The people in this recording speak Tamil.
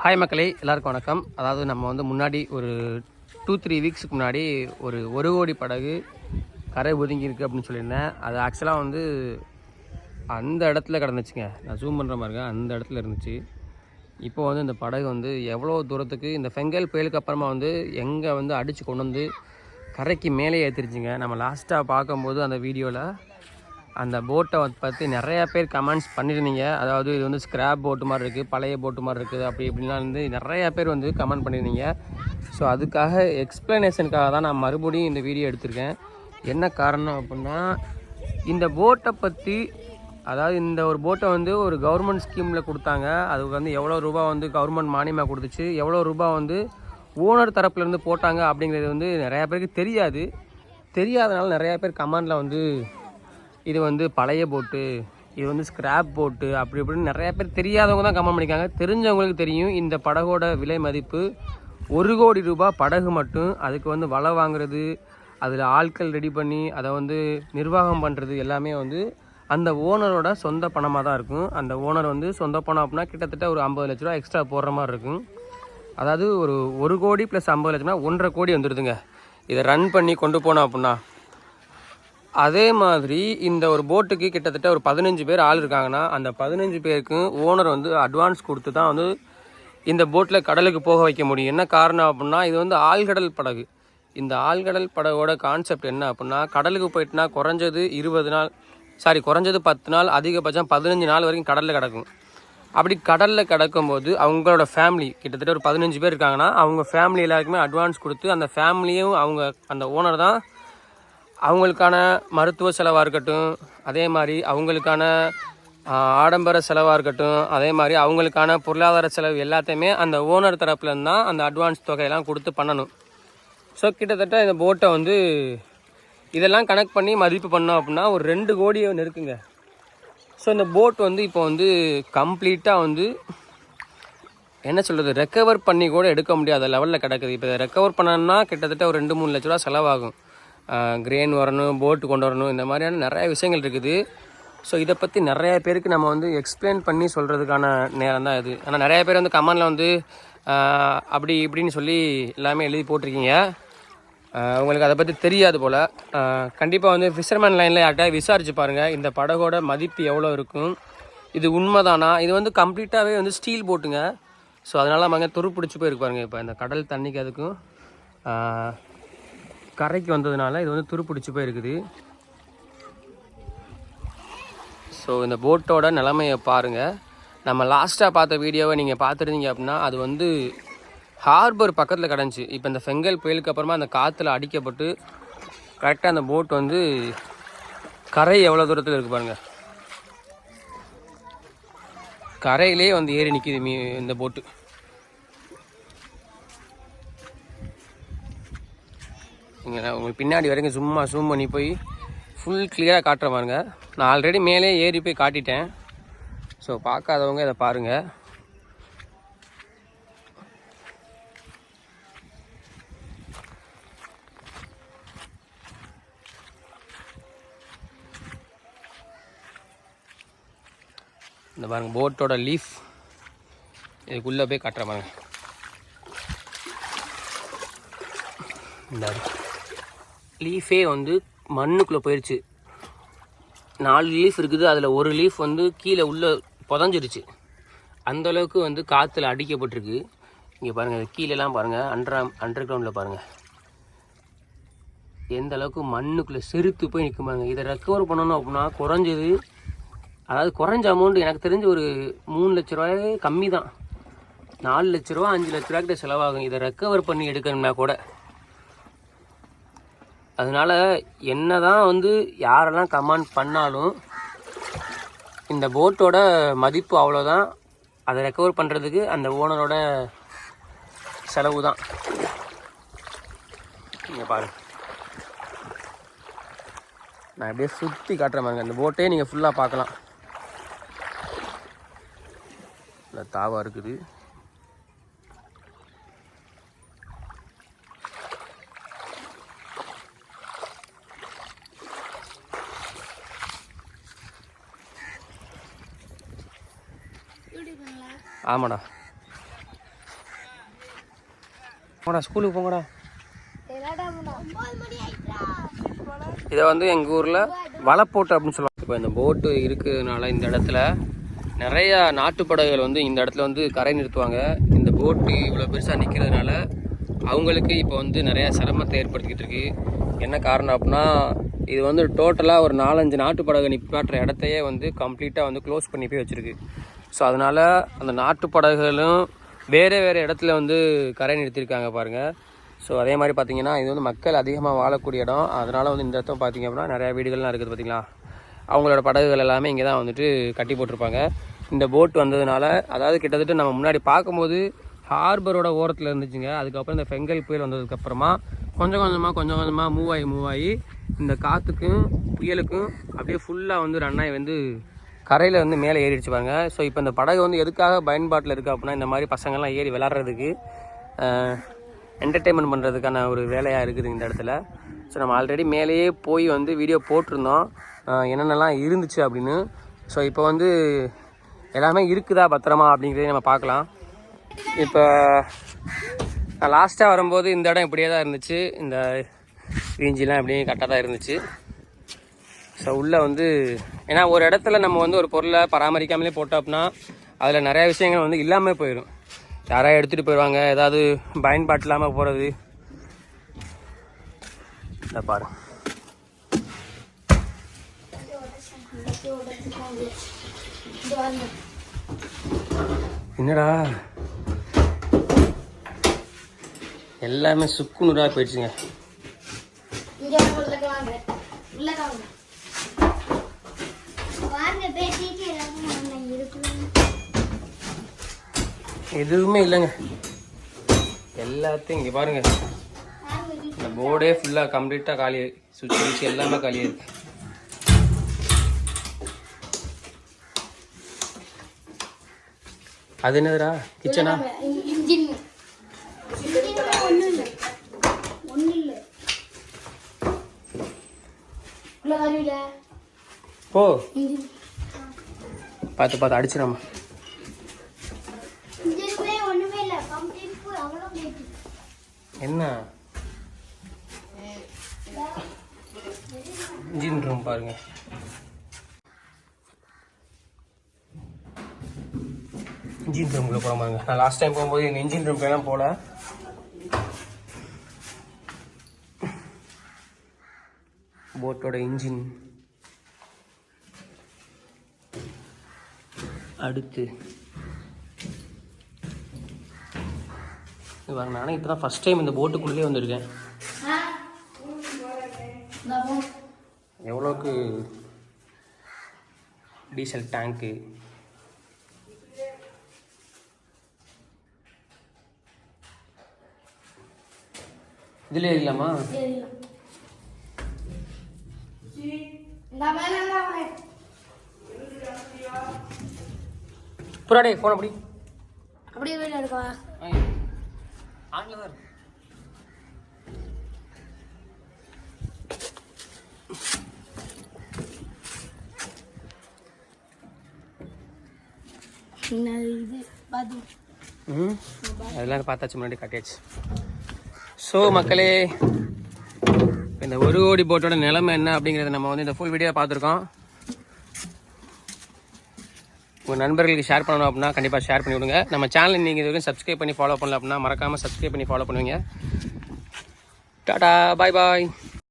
ஹாய் மக்களே எல்லாருக்கும் வணக்கம். அதாவது நம்ம வந்து முன்னாடி ஒரு டூ த்ரீ வீக்ஸுக்கு முன்னாடி ஒரு ஒரு கோடி படகு கரை ஒதுங்கியிருக்கு அப்படின்னு சொல்லியிருந்தேன். அது ஆக்சுவலாக வந்து அந்த இடத்துல கிடந்துச்சுங்க. நான் ஜூம் பண்ணுற மாதிரிங்க அந்த இடத்துல இருந்துச்சு. இப்போ வந்து இந்த படகு வந்து எவ்வளோ தூரத்துக்கு இந்த ஃபெங்கல் புயலுக்கு அப்புறமா வந்து எங்கே வந்து அடித்து கொண்டு வந்து கரைக்கு மேலே ஏற்றிருச்சுங்க நம்ம லாஸ்ட்டாக பார்க்கும்போது அந்த வீடியோவில் அந்த போட்டை பற்றி நிறையா பேர் கமெண்ட்ஸ் பண்ணியிருந்தீங்க அதாவது இது வந்து ஸ்க்ராப் போட்டு மாதிரி இருக்குது பழைய போட்டு மாதிரி இருக்குது அப்படி இப்படிலாம் வந்து நிறையா பேர் வந்து கமெண்ட் பண்ணியிருந்தீங்க ஸோ அதுக்காக எக்ஸ்ப்ளனேஷனுக்காக தான் நான் மறுபடியும் இந்த வீடியோ எடுத்திருக்கேன். என்ன காரணம் அப்படின்னா இந்த போட்டை பற்றி அதாவது இந்த ஒரு போட்டை வந்து ஒரு கவர்மெண்ட் ஸ்கீமில் கொடுத்தாங்க. அதுக்கு வந்து எவ்வளோ ரூபா வந்து கவர்மெண்ட் மானியமாக கொடுத்துச்சு எவ்வளோ ரூபா வந்து ஓனர் தரப்புலேருந்து போட்டாங்க அப்படிங்கிறது வந்து நிறையா பேருக்கு தெரியாது. தெரியாதனால நிறையா பேர் கமெண்டில் வந்து இது வந்து பழைய போட்டு இது வந்து ஸ்கிராப் போட்டு அப்படி இப்படின்னு நிறைய பேர் தெரியாதவங்க தான் கமெண்ட் பண்ணிக்காங்க தெரிஞ்சவங்களுக்கு தெரியும் இந்த படகோட விலை மதிப்பு ஒரு கோடி ரூபாய் படகு மட்டும் அதுக்கு வந்து வலை வாங்குறது அதில் ஆட்கள் ரெடி பண்ணி அதை வந்து நிர்வாகம் பண்ணுறது எல்லாமே வந்து அந்த ஓனரோட சொந்த பணமாக தான் இருக்கும். அந்த ஓனர் வந்து சொந்த பணம் அப்படின்னா கிட்டத்தட்ட ஒரு ஐம்பது லட்ச ரூபா எக்ஸ்ட்ரா போடுற மாதிரி இருக்கும். அதாவது ஒரு ஒரு கோடி ப்ளஸ் ஐம்பது லட்சம்னா ஒன்றரை கோடி வந்துடுதுங்க இதை ரன் பண்ணி கொண்டு போனோம் அப்படின்னா அதே மாதிரி இந்த ஒரு போட்டுக்கு கிட்டத்தட்ட ஒரு பதினஞ்சு பேர் ஆள் இருக்காங்கன்னா அந்த பதினஞ்சு பேருக்கும் ஓனர் வந்து அட்வான்ஸ் கொடுத்து தான் வந்து இந்த போட்டில் கடலுக்கு போக வைக்க முடியும். என்ன காரணம் அப்படின்னா இது வந்து ஆழ்கடல் படகு. இந்த ஆழ்கடல் படகோட கான்செப்ட் என்ன அப்படின்னா கடலுக்கு போயிட்டுனா குறைஞ்சது இருபது நாள் சாரி குறைஞ்சது பத்து நாள் அதிகபட்சம் பதினஞ்சு நாள் வரைக்கும் கடலில் கிடக்கும். அப்படி கடலில் கிடக்கும்போது அவங்களோட ஃபேமிலி கிட்டத்தட்ட ஒரு பதினஞ்சு பேர் இருக்காங்கன்னா அவங்க ஃபேமிலி எல்லாருக்குமே அட்வான்ஸ் கொடுத்து அந்த ஃபேமிலியும் அவங்க அந்த ஓனர் தான் அவங்களுக்கான மருத்துவ செலவாக இருக்கட்டும் அதே மாதிரி அவங்களுக்கான ஆடம்பர செலவாக இருக்கட்டும் அதே மாதிரி அவங்களுக்கான பொருளாதார செலவு எல்லாத்தையுமே அந்த ஓனர் தரப்புலேருந்து தான் அந்த அட்வான்ஸ் தொகையெல்லாம் கொடுத்து பண்ணணும். ஸோ கிட்டத்தட்ட இந்த போட்டை வந்து இதெல்லாம் கனெக்ட் பண்ணி மதிப்பு பண்ணோம் அப்படின்னா ஒரு ரெண்டு கோடியை இருக்குங்க. ஸோ இந்த போட் வந்து இப்போ வந்து கம்ப்ளீட்டாக வந்து என்ன சொல்கிறது ரெக்கவர் பண்ணி கூட எடுக்க முடியாத லெவலில் கிடக்குது. இப்போ ரெக்கவர் பண்ணணும்னா கிட்டத்தட்ட ஒரு ரெண்டு மூணு லட்ச ரூபா செலவாகும். கிரெயின் வரணும் போட்டு கொண்டு வரணும் இந்த மாதிரியான நிறைய விஷயங்கள் இருக்குது. ஸோ இதை பற்றி நிறையா பேருக்கு நம்ம வந்து எக்ஸ்பிளைன் பண்ணி சொல்கிறதுக்கான நேரம் தான் இது. ஆனால் நிறையா பேர் வந்து கமெண்டில் வந்து அப்படி இப்படின்னு சொல்லி எல்லாமே எழுதி போட்டிருக்கீங்க. உங்களுக்கு அதை பற்றி தெரியாது போல். கண்டிப்பாக வந்து ஃபிஷர்மேன் லைனில் யார்கிட்ட விசாரிச்சு பாருங்கள் இந்த படகோட மதிப்பு எவ்வளோ இருக்கும்? இது உண்மைதானா? இது வந்து கம்ப்ளீட்டாகவே வந்து ஸ்டீல் போட்டுங்க ஸோ அதனால் நம்ம துரு பிடிச்சி போயிருக்கு பாருங்கள் இப்போ இந்த கடல் தண்ணிக்கு அதுக்கும் கரைக்கு வந்ததுனால இது வந்து துருப்பிடிச்சு போயிருக்குது. ஸோ இந்த போட்டோட நிலமையை பாருங்கள் நம்ம லாஸ்ட்டாக பார்த்த வீடியோவை நீங்கள் பார்த்துருந்தீங்க அப்படின்னா அது வந்து ஹார்பர் பக்கத்தில் கிடஞ்சி இப்போ இந்த செங்கல் புயலுக்கு அப்புறமா அந்த காற்றுல அடிக்கப்பட்டு கரெக்டாக அந்த போட் வந்து கரை எவ்வளோ தூரத்தில் இருக்குது பாருங்கள் கரையிலே வந்து ஏறி நிற்கிது மீ இந்த போட்டு இங்கே உங்களுக்கு பின்னாடி வரைக்கும் சும்மா ஜூம் பண்ணி போய் ஃபுல் கிளியராக காட்டுற பாருங்க. நான் ஆல்ரெடி மேலே ஏறி போய் காட்டிட்டேன். ஸோ பார்க்காதவங்க இதை பாருங்கள் இந்த பாருங்க போட்டோட லீஃப் இதுக்குள்ளே போய் கட்டுற பாருங்க. இந்த லீஃபே வந்து மண்ணுக்குள்ளே போயிடுச்சு நாலு லீஃப் இருக்குது. அதில் ஒரு லீஃப் வந்து கீழே உள்ளே புதஞ்சிருச்சு. அந்தளவுக்கு வந்து காற்றுல அடிக்கப்பட்டிருக்கு. இங்கே பாருங்கள் இது கீழெல்லாம் பாருங்கள் அண்டர் அண்டர் கிரவுண்டில் பாருங்கள் எந்த அளவுக்கு மண்ணுக்குள்ளே செருத்து போய் நிற்கும் இதை ரெக்கவர் பண்ணணும் அப்படின்னா குறைஞ்சது அதாவது குறைஞ்ச அமௌண்ட் எனக்கு தெரிஞ்சு ஒரு மூணு லட்ச ரூபாயே கம்மி தான் நாலு லட்ச ரூபா அஞ்சு லட்ச ரூபாய்க்கிட்ட செலவாகும். இதை ரெக்கவர் பண்ணி எடுக்கணும்னா கூட. அதனால என்னதான் வந்து யாரெல்லாம் கமெண்ட் பண்ணாலும் இந்த போட்டோட மதிப்பு அவ்வளோதான் அதை ரெக்கவர் பண்ணுறதுக்கு அந்த ஓனரோட செலவு தான் நீங்கள் பாருங்க. நான் அப்படியே சுற்றி காட்டுறேன் பாருங்க அந்த போட்டே நீங்கள் ஃபுல்லாக பார்க்கலாம். நல்லா தாவா இருக்குது. ஆமாடா. போடா ஸ்கூலுக்கு போங்கடா. இதை வந்து எங்கள் ஊரில் வலை போட்டு அப்படின்னு சொல்லுவாங்க. இப்போ இந்த போட்டு இருக்கிறதுனால இந்த இடத்துல நிறைய நாட்டுப்படகுகள் வந்து இந்த இடத்துல வந்து கரை நிறுத்துவாங்க. இந்த போட்டு இவ்வளோ பெருசாக நிற்கிறதுனால அவங்களுக்கு இப்போ வந்து நிறையா சிரமத்தை ஏற்படுத்திக்கிட்டு இருக்கு. என்ன காரணம் அப்படின்னா இது வந்து டோட்டலாக ஒரு நாலஞ்சு நாட்டுப்படகு நிப்பாட்டுற இடத்தையே வந்து கம்ப்ளீட்டாக வந்து க்ளோஸ் பண்ணி போய் வச்சுருக்கு. ஸோ அதனால் அந்த நாட்டு படகுகளும் வேறு வேறு இடத்துல வந்து கரை நிறுத்தியிருக்காங்க பாருங்கள் ஸோ அதே மாதிரி பார்த்தீங்கன்னா இது வந்து மக்கள் அதிகமாக வாழக்கூடிய இடம். அதனால் வந்து இந்த இடத்த பார்த்தீங்க அப்படின்னா நிறையா வீடுகள்லாம் இருக்குது பார்த்திங்களா அவங்களோட படகுகள் எல்லாமே இங்கே தான் வந்துட்டு கட்டி போட்டிருப்பாங்க. இந்த போட் வந்ததுனால அதாவது கிட்டத்தட்ட நம்ம முன்னாடி பார்க்கும்போது ஹார்பரோட ஓரத்தில் இருந்துச்சுங்க. அதுக்கப்புறம் இந்த ஃபெங்கல் புயல் வந்ததுக்கப்புறமா கொஞ்சம் கொஞ்சமாக கொஞ்சம் கொஞ்சமாக மூவ் ஆகி மூவ் ஆகி இந்த காற்றுக்கும் புயலுக்கும் அப்படியே ஃபுல்லாக வந்து ரன் ஆகி வந்து கரையில் வந்து மேலே ஏறிடுச்சு பாருங்க. ஸோ இப்போ இந்த படகு வந்து எதுக்காக பயன்பாட்டில் இருக்குது அப்படின்னா இந்த மாதிரி பசங்கள்லாம் ஏறி விளாட்றதுக்கு என்டர்டெயின்மெண்ட் பண்ணுறதுக்கான ஒரு வேலையாக இருக்குது இந்த இடத்துல. ஸோ நம்ம ஆல்ரெடி மேலேயே போய் வந்து வீடியோ போட்டிருந்தோம். என்னென்னலாம் இருந்துச்சு அப்படின்னு. ஸோ இப்போ வந்து எல்லாமே இருக்குதா பத்திரமா அப்படிங்கிறதையும் நம்ம பார்க்கலாம். இப்போ நான் லாஸ்ட்டாக வரும்போது இந்த இடம் இப்படியே தான் இருந்துச்சு. இந்த ரீஞ்சிலாம் இப்படியே கரெக்டாக தான் இருந்துச்சு. ஸோ உள்ளே வந்து ஏன்னா ஒரு இடத்துல நம்ம வந்து ஒரு பொருளை பராமரிக்காமலே போட்டோம் அப்படின்னா அதில் நிறைய விஷயங்கள் வந்து இல்லாமல் போயிடும் யாராவது எடுத்துகிட்டு போயிடுவாங்க ஏதாவது பயன்பாட்டு இல்லாமல் போகிறது இதை பாரு. என்னடா? எல்லாமே சுக்கு நூறாக போயிடுச்சுங்க. எதுவுமே இல்லைங்க. எல்லாத்தையும் இங்கே பாருங்க. இந்த போர்டே ஃபுல்லாக கம்ப்ளீட்டாக காலி சுவிட்ச் வச்சு எல்லாமே காலியாக இருக்கு அது என்னதுடா? கிச்சனா ஒண்ணும் இல்ல ஒண்ணும் இல்ல உள்ள வரல போ. பார்த்து பார்த்து அடிச்சிடாமா. என்ன? இன்ஜின் ரூம் பாருங்க. இன்ஜின் ரூம்குள்ள போகிற பாருங்க. நான் லாஸ்ட் டைம் போகும்போது இந்த இன்ஜின் ரூம்லாம் போகல போட்டோட இன்ஜின் அடுத்து. இது பாருங்க நானே இப்போ தான் ஃபஸ்ட் டைம் இந்த போட்டுக்குள்ளேயே வந்திருக்கேன். எவ்வளோக்கு டீசல் டேங்க்கு இதுலேயே இருக்கலாமா புறாடே ஃபோன் அப்படி அப்படியே தான் இது? பாத்து ம் அதெல்லாம் பார்த்தாச்சு முன்னாடி காட்டியாச்சு. ஸோ மக்களே இந்த ஒரு கோடி போட்டோட நிலைமை என்ன அப்படிங்கிறத நம்ம வந்து இந்த ஃபுல் வீடியோ பார்த்துருக்கோம். உங்கள் நண்பர்களுக்கு ஷேர் பண்ணணும் அப்படின்னா கண்டிப்பாக ஷேர் பண்ணி விடுங்க. நம்ம சேனலை நீங்கள் இது வரைக்கும் சப்ஸ்கிரைப் பண்ணி ஃபாலோ பண்ணல அப்படின்னா மறக்காமல் சப்ஸ்கிரைப் பண்ணி ஃபாலோ பண்ணுவீங்க. டாடா பாய் பாய்